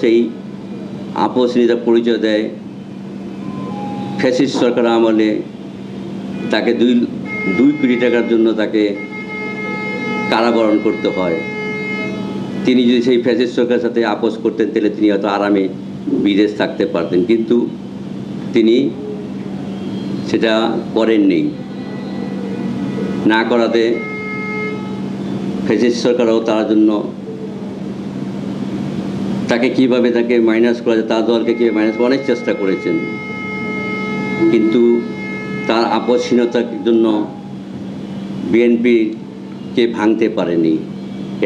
সেই আপসনীয়তা পরিচয় দেয়। ফ্যাসিস্ট সরকার আমলে তাকে দুই দুই কোটি টাকার জন্য তাকে কারাবরণ করতে হয়। তিনি যদি সেই ফ্যাসিস্ট সরকারের সাথে আপোষ করতেন, তাহলে তিনি হয়তো আরামে বিদেশ থাকতে পারতেন। কিন্তু তিনি সেটা করেননি। না করাতে ফ্যাসিস্ট সরকারও তার জন্য তাকে কীভাবে তাকে মাইনাস করা যায়, তার দলকে কীভাবে মাইনাস অনেক চেষ্টা করেছেন। কিন্তু তার আপসহীনতার জন্য বিএনপিকে ভাঙতে পারেনি।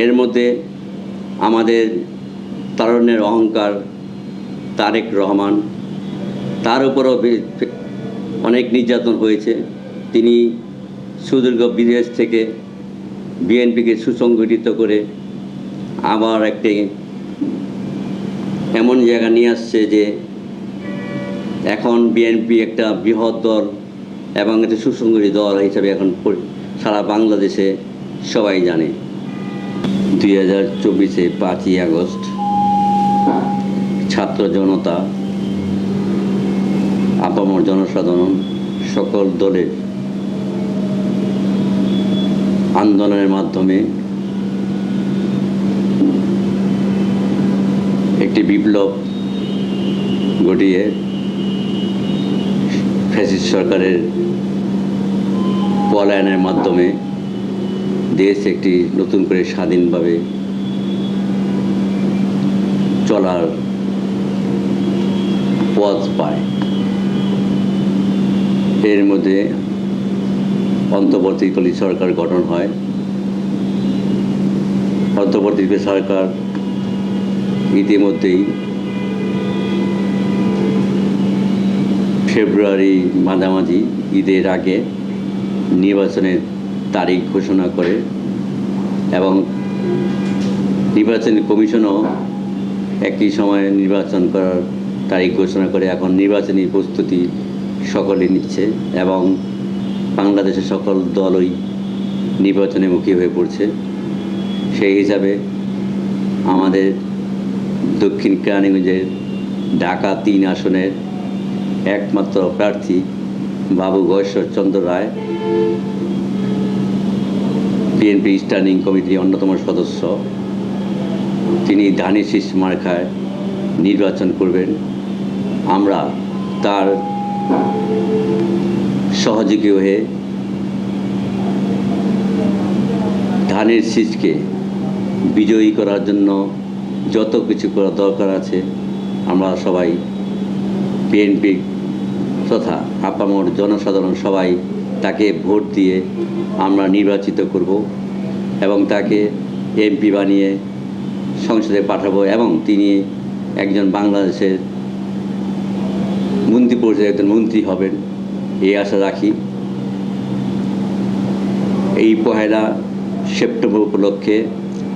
এর মধ্যে আমাদের তারুণ্যের অহংকার তারেক রহমান, তার উপরও অনেক নির্যাতন হয়েছে। তিনি সুদীর্ঘ বিদেশ থেকে বিএনপিকে সুসংগঠিত করে আবার একটি এমন জায়গা নিয়ে আসছে যে এখন বিএনপি একটা বৃহৎ দল এবং একটা সুসংগঠিত দল হিসাবে এখন সারা বাংলাদেশে সবাই জানে। দুই হাজার চব্বিশে পাঁচই আগস্ট, ছাত্র জনতা, আপামর জনসাধারণ, সকল দলের আন্দোলনের মাধ্যমে একটি বিপ্লব ঘটিয়ে ফ্যাসিস্ট সরকারের পলায়নের মাধ্যমে দেশ একটি নতুন করে স্বাধীনভাবে চলার পথ পায়। এর মধ্যে অন্তর্বর্তীকালীন সরকার গঠন হয়। অন্তর্বর্তীকালীন সরকার ইতিমধ্যেই ফেব্রুয়ারি মাঝামাঝি ঈদের আগে নির্বাচনের তারিখ ঘোষণা করে এবং নির্বাচনী কমিশনও একই সময়ে নির্বাচন করার তারিখ ঘোষণা করে এখন নির্বাচনী প্রস্তুতি সকলে নিচ্ছে এবং বাংলাদেশের সকল দলই নির্বাচনে মুখী হয়ে পড়ছে। সেই হিসাবে আমাদের দক্ষিণ কেরানীগঞ্জের ঢাকা তিন আসনের একমাত্র প্রার্থী বাবু গয়েশ্বরচন্দ্র রায়। বিএনপি স্ট্যান্ডিং কমিটির অন্যতম সদস্য। তিনি ধানি শীষ মার্কায় নির্বাচন করবেন। আমরা তার সহযোগী হয়ে ধানের শীষকে বিজয়ী করার জন্য যত কিছু করা দরকার আছে, আমরা সবাই বিএনপি তথা আপামর জনসাধারণ সবাই তাকে ভোট দিয়ে আমরা নির্বাচিত করব এবং তাকে এমপি বানিয়ে সংসদে পাঠাবো এবং তিনি একজন বাংলাদেশের মন্ত্রী পরিষদের একজন মন্ত্রী হবেন, এই আশা রাখি। এই পহেলা সেপ্টেম্বর উপলক্ষে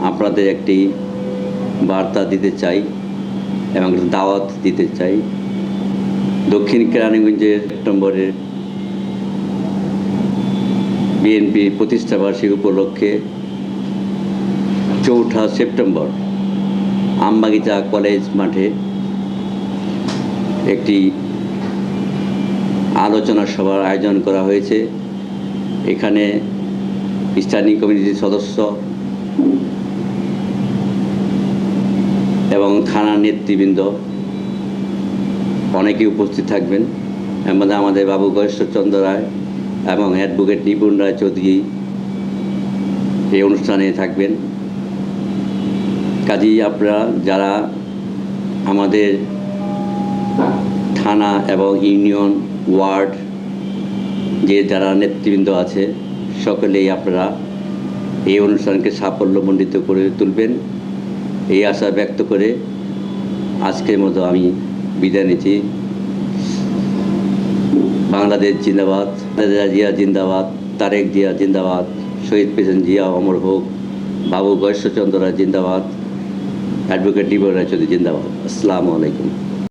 আপনাদের একটি বার্তা দিতে চাই এবং দাওয়াত দিতে চাই। দক্ষিণ কেরানীগঞ্জের সেপ্টেম্বরের বিএনপি প্রতিষ্ঠাবার্ষিকী উপলক্ষে চৌঠা সেপ্টেম্বর আমবাগিচা কলেজ মাঠে একটি আলোচনা সভার আয়োজন করা হয়েছে। এখানে স্থানীয় কমিটির সদস্য এবং থানার নেতৃবৃন্দ অনেকেই উপস্থিত থাকবেন। মধ্যে আমাদের বাবু গয়েশ্বরচন্দ্র রায় এবং অ্যাডভোকেট নিপুণ রায় চৌধুরী এই অনুষ্ঠানে থাকবেন। কাজেই আপনারা যারা আমাদের থানা এবং ইউনিয়ন ওয়ার্ড যে যারা নেতৃবৃন্দ আছে, সকলেই আপনারা এই অনুষ্ঠানকে সাফল্যমণ্ডিত করে তুলবেন। এই আশা ব্যক্ত করে আজকের মতো আমি বিদায় নিচ্ছি। বাংলাদেশ জিন্দাবাদ জিয়া জিন্দাবাদ, তারেক জিয়া জিন্দাবাদ, শহীদ পেশেন জিয়া অমর হোক, বাবু গয়েশ্বরচন্দ্র রায় জিন্দাবাদ, অ্যাডভোকেট ডিবর রায় চৌধুরী জিন্দাবাদ। আসসালামু আলাইকুম।